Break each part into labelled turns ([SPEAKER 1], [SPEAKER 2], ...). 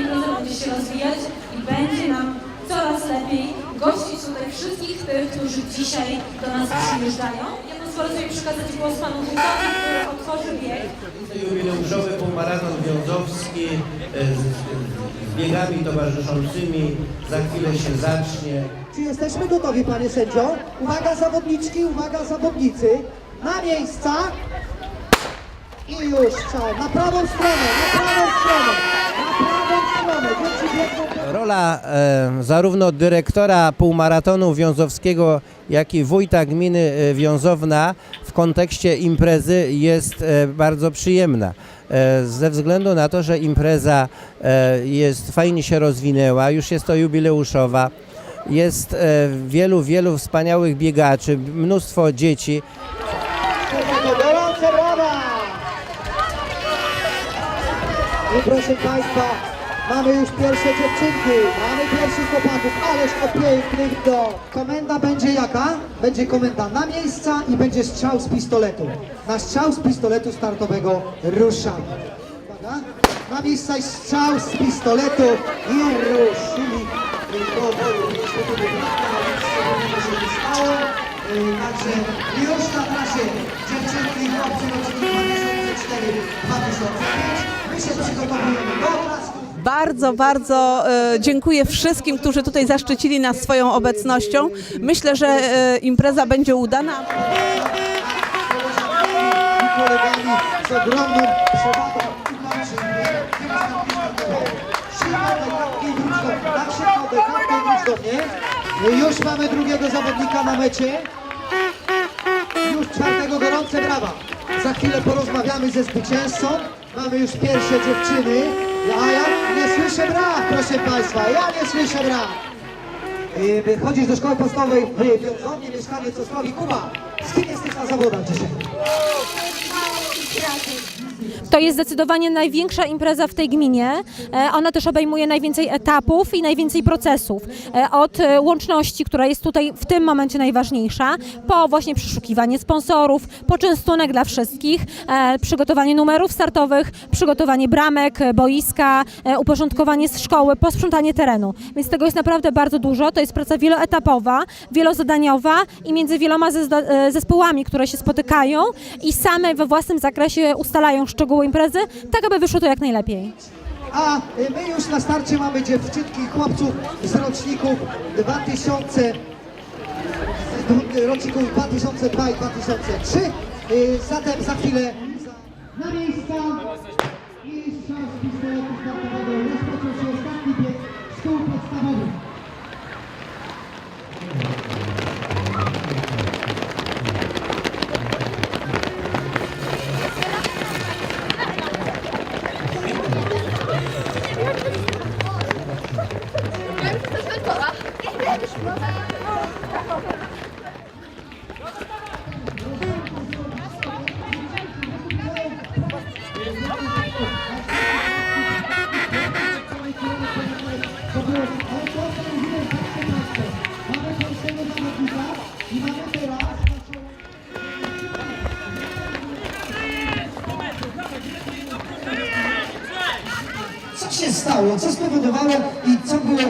[SPEAKER 1] impreza będzie się rozwijać i będzie nam coraz lepiej gościć tutaj wszystkich tych, którzy dzisiaj do nas przyjeżdżają. Ja pozwolę sobie przekazać głos panu Wójtowi, który otworzy bieg.
[SPEAKER 2] Jubileuszowy półmaraton wiązowski e, z, z biegami towarzyszącymi za chwilę się zacznie.
[SPEAKER 3] Czy jesteśmy gotowi, panie sędzio? Uwaga zawodniczki, uwaga zawodnicy. Na miejsca. I już strzał. Na prawą stronę, na prawą stronę. Na prawą stronę. Dzieci biegną.
[SPEAKER 2] Rola e, zarówno dyrektora półmaratonu wiązowskiego, jak i wójta gminy e, Wiązowna w kontekście imprezy jest e, bardzo przyjemna. E, ze względu na to, że impreza e, jest fajnie się rozwinęła, już jest to jubileuszowa. Jest e, wielu, wielu wspaniałych biegaczy, mnóstwo dzieci.
[SPEAKER 3] Gorące proszę Państwa, mamy już pierwsze dziewczynki, mamy pierwszych chłopaków, ależ o pięknych do. Komenda będzie jaka? Będzie komenda na miejsca i będzie strzał z pistoletu. Na strzał z pistoletu startowego ruszamy. Uwaga. Na miejsca i strzał z pistoletu i ruszyli stało. Yy, Także już na trasie dziewczynki i chłopcy rocznik 2004-2005. My się przygotowujemy do oklasków.
[SPEAKER 4] Bardzo, bardzo e, dziękuję wszystkim, którzy tutaj zaszczycili nas swoją obecnością. Myślę, że e, impreza będzie udana.
[SPEAKER 3] Już mamy drugiego zawodnika na mecie. Już czwartego gorące brawa. Za chwilę porozmawiamy ze zwycięzcą. Mamy już pierwsze dziewczyny. A ja słyszę braw, proszę Państwa. Ja nie słyszę braw. Yy, Chodzisz do szkoły podstawowej w Wiązownie, mieszkanie Sosnowi. Kuba, z kim jesteś na zawodach dzisiaj?
[SPEAKER 5] To jest zdecydowanie największa impreza w tej gminie. E, Ona też obejmuje najwięcej etapów i najwięcej procesów. E, Od e, łączności, która jest tutaj w tym momencie najważniejsza, po właśnie przeszukiwanie sponsorów, poczęstunek dla wszystkich, przygotowanie numerów startowych, przygotowanie bramek, boiska, uporządkowanie szkoły, posprzątanie terenu. Więc tego jest naprawdę bardzo dużo. To jest praca wieloetapowa, wielozadaniowa i między wieloma zespołami, które się spotykają i same we własnym zakresie ustalają szczegóły imprezy, tak aby wyszło to jak najlepiej.
[SPEAKER 3] A y, my już na starcie mamy dziewczynki i chłopców z roczników 2000, z roczników 2002 i 2003. Y, Zatem za chwilę za- na miejsca stało? Co spowodowało i co było,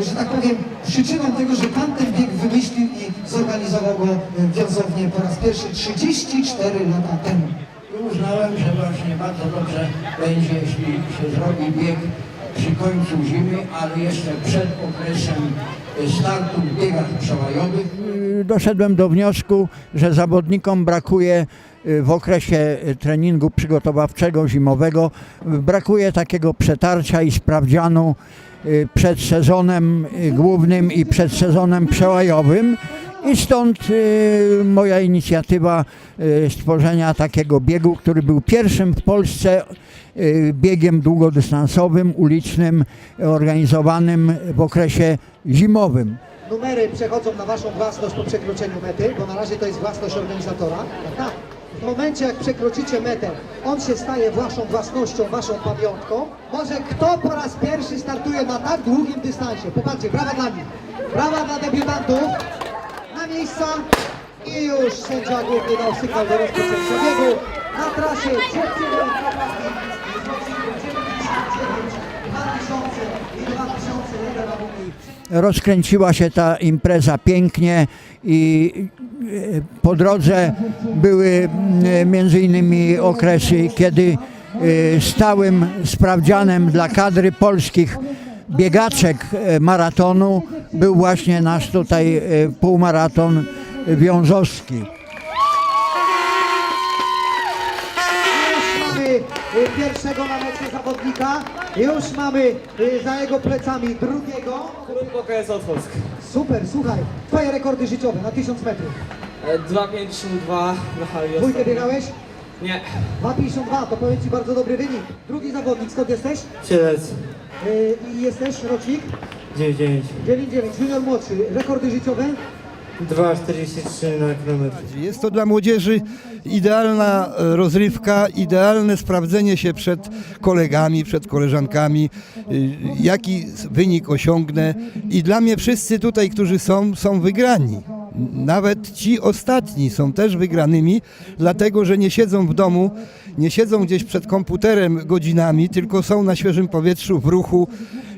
[SPEAKER 3] y, że tak powiem, przyczyną tego, że pan ten bieg wymyślił i zorganizował go y, wiązownie po raz pierwszy 34 lata temu?
[SPEAKER 6] Uznałem, że właśnie bardzo dobrze będzie, jeśli się zrobi bieg przy końcu zimy, ale jeszcze przed okresem e, startu w biegach przełajowych. Y, Doszedłem do wniosku, że zawodnikom brakuje y, w okresie y, treningu przygotowawczego, zimowego, y, brakuje takiego przetarcia i sprawdzianu y, przed sezonem y, głównym i przed sezonem przełajowym. I stąd y, moja inicjatywa y, stworzenia takiego biegu, który był pierwszym w Polsce y, biegiem długodystansowym, ulicznym, y, organizowanym w okresie zimowym.
[SPEAKER 3] Numery przechodzą na waszą własność po przekroczeniu mety, bo na razie to jest własność organizatora. Tak, momencie jak przekroczycie metę, on się staje waszą własnością, waszą pamiątką. Może kto po raz pierwszy startuje na tak długim dystansie? Popatrzcie, brawa dla nich. Brawa dla debiutantów. Na miejsca i już sędzia główny dał sygnał do rozpoczęcia biegu. Na trasie dziewczyny z roczniku 99 2000 i 2001
[SPEAKER 7] rozkręciła się ta impreza pięknie i e, po drodze były m, między innymi okresy, kiedy e, stałym sprawdzianem dla kadry polskich biegaczek e, maratonu był właśnie nasz tutaj e, półmaraton wiązowski.
[SPEAKER 3] Pierwszego na mecie zawodnika, już mamy y, za jego plecami drugiego.
[SPEAKER 8] Krótko jest Otwock.
[SPEAKER 3] Super, słuchaj, twoje rekordy życiowe na 1000 metrów.
[SPEAKER 8] 2,52 na hali
[SPEAKER 3] Dwójkę biegałeś?
[SPEAKER 8] Nie.
[SPEAKER 3] 2,52, to powiem Ci bardzo dobry wynik. Drugi zawodnik, skąd jesteś?
[SPEAKER 8] Siedec.
[SPEAKER 3] Y, I jesteś rocznik?
[SPEAKER 8] 9,9.
[SPEAKER 3] 9,9, junior młodszy. Rekordy życiowe?
[SPEAKER 8] 2,43 na kilometr.
[SPEAKER 9] Jest to dla młodzieży idealna rozrywka, idealne sprawdzenie się przed kolegami, przed koleżankami, y, jaki wynik osiągnę. I dla mnie wszyscy tutaj, którzy są, są wygrani. Nawet ci ostatni są też wygranymi, dlatego że nie siedzą w domu, nie siedzą gdzieś przed komputerem godzinami, tylko są na świeżym powietrzu, w ruchu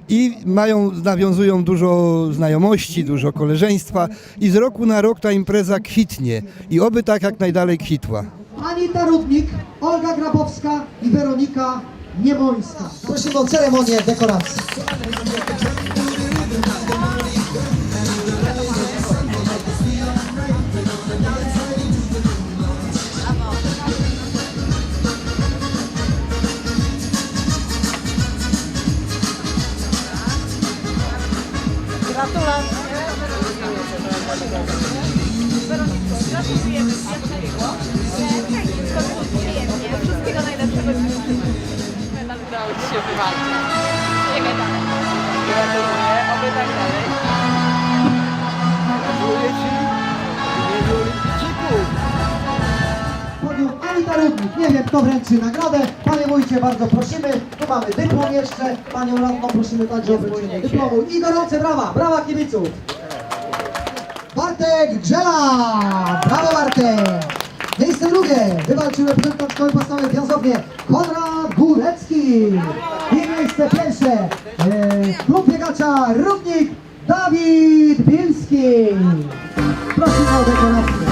[SPEAKER 9] i mają, nawiązują dużo znajomości, dużo koleżeństwa i z roku na rok ta impreza kwitnie i oby tak jak najdalej kwitła.
[SPEAKER 3] Anita Rudnik, Olga Grabowska i Weronika Niemońska. Prosimy o ceremonię dekoracji.
[SPEAKER 4] Udało Ci się wywalczyć. Biegaj dalej. Gratuluję, oby tak dalej.
[SPEAKER 3] Podium Anita Rudnik. Nie wiem, kto wręczy nagrodę. Panie wójcie, bardzo prosimy. Tu mamy dyplom jeszcze. Panią radną prosimy także o wręczenie dyplomu. I gorące brawa. Brawa kibiców. Bartek Grzela. Brawo Bartek. Miejsce drugie wywalczył reprezentant szkoły podstawowej w Wiązownie Konrad Górecki. I miejsce pierwsze e, klub biegacza Rudnik Dawid Bilski. Prosimy o dekorację.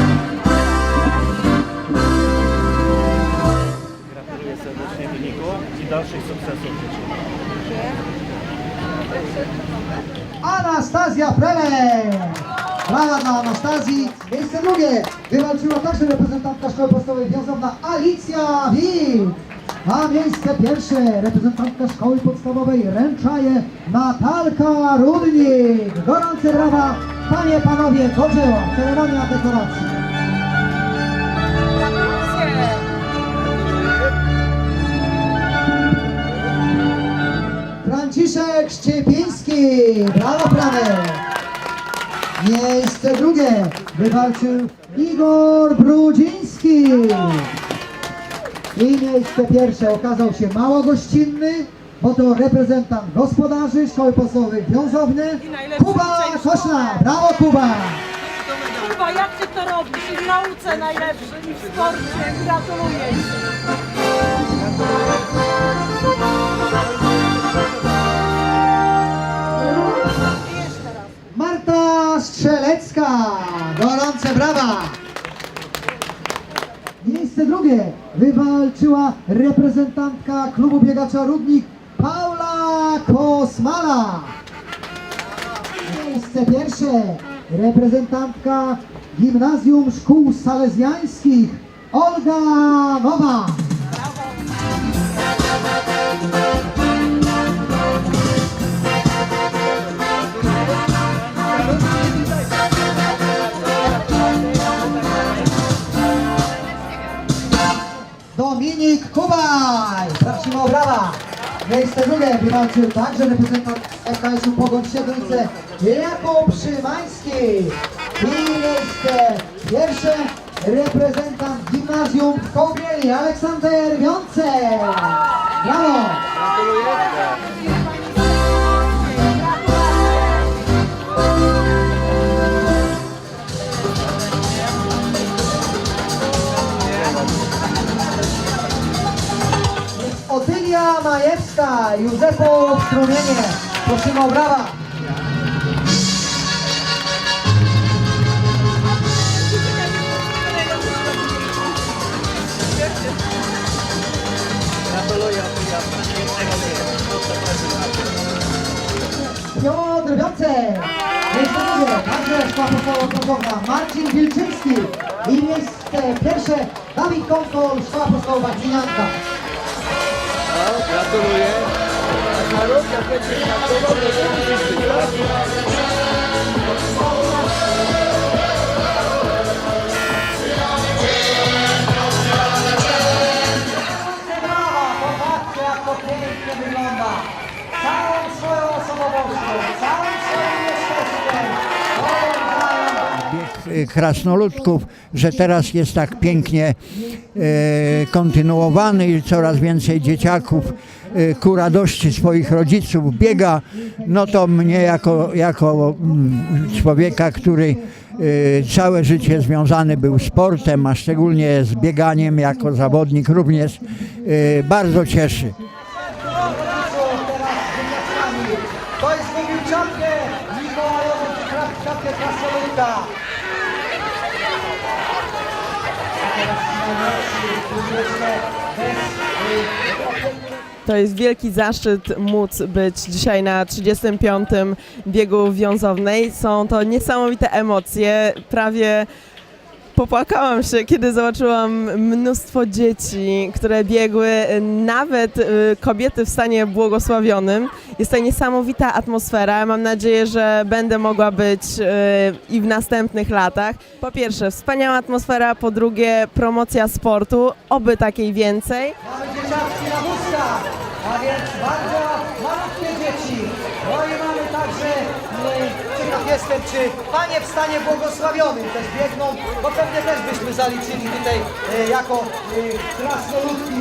[SPEAKER 3] Anastazja Prele! Brawa dla Anastazji. Miejsce drugie wywalczyła także reprezentantka szkoły podstawowej Wiązowna Alicja Wit. A miejsce pierwsze reprezentantka szkoły podstawowej Ręczaje Natalka Rudnik. Gorące brawa, panie, panowie, do. Ceremonia dekoracji. Franciszek Szczepiński. Brawo, prawe. Miejsce drugie wywalczył Igor Brudziński. I miejsce pierwsze okazał się mało gościnny, bo to reprezentant gospodarzy Szkoły Podstawowej Wiązowny, Kuba Koszna. Brawo Kuba!
[SPEAKER 4] Kurwa, jak Ty to robisz? I w nauce najlepszy, i w sporcie. Gratuluję Ci.
[SPEAKER 3] Strzelecka. Gorące brawa. Miejsce drugie wywalczyła reprezentantka klubu biegacza Rudnik Paula Kosmala. Miejsce pierwsze reprezentantka Gimnazjum Szkół Salezjańskich Olga Nowa. Miejsce drugie wywalczył także reprezentant FKS-u Pogoń Siedlce Jakub Szymański. I miejsce pierwsze reprezentant gimnazjum w Kołbieli Aleksander Wiące. Brawo. Otylia Majewska. Józefu Strumienie. Prosimy o brawa. Piotr drugie, także szkoła podstawowa. Marcin Wilczyński. I miejsce pierwsze Dawid Konkol, szkoła podstawowa Ginianka.
[SPEAKER 8] Gratuluję.
[SPEAKER 3] Jak to pięknie wygląda. Całą swoją osobowością, całym swoim jesteństwem.
[SPEAKER 7] Y, krasnoludków, że teraz jest tak pięknie e, kontynuowany i coraz więcej dzieciaków e, ku radości swoich rodziców biega, no to mnie jako, jako mm, człowieka, który całe życie związany był sportem, a szczególnie z bieganiem jako zawodnik również bardzo cieszy.
[SPEAKER 3] To jest.
[SPEAKER 10] To jest wielki zaszczyt móc być dzisiaj na 35. biegu wiązownej. Są to niesamowite emocje. Prawie popłakałam się, kiedy zobaczyłam mnóstwo dzieci, które biegły, nawet y, kobiety w stanie błogosławionym. Jest to niesamowita atmosfera. Mam nadzieję, że będę mogła być y, i w następnych latach. Po pierwsze, wspaniała atmosfera, po drugie, promocja sportu, oby takiej więcej.
[SPEAKER 3] A więc bardzo malutkie dzieci. No i mamy także, e, ciekaw jestem, czy panie w stanie błogosławionym też biegną, bo pewnie też byśmy zaliczyli tutaj e, jako e, krasnoludki.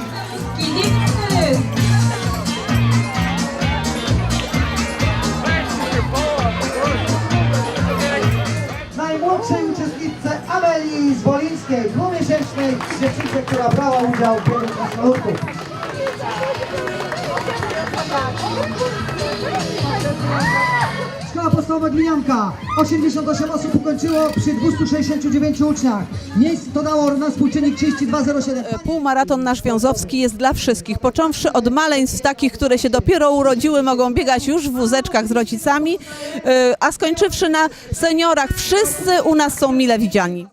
[SPEAKER 3] Najmłodszej uczestniczce Amelii Zwolińskiej, dwumiesięcznej dziewczynce, która brała udział w biegu krasnoludków. Szkoła podstawowa Glinianka. 88 osób ukończyło przy 269 uczniach. Miejsc to dało na współczynnik 32,07.
[SPEAKER 4] Półmaraton nasz wiązowski jest dla wszystkich, począwszy od maleństw takich, które się dopiero urodziły, mogą biegać już w wózeczkach z rodzicami, y, a skończywszy na seniorach. Wszyscy u nas są mile widziani.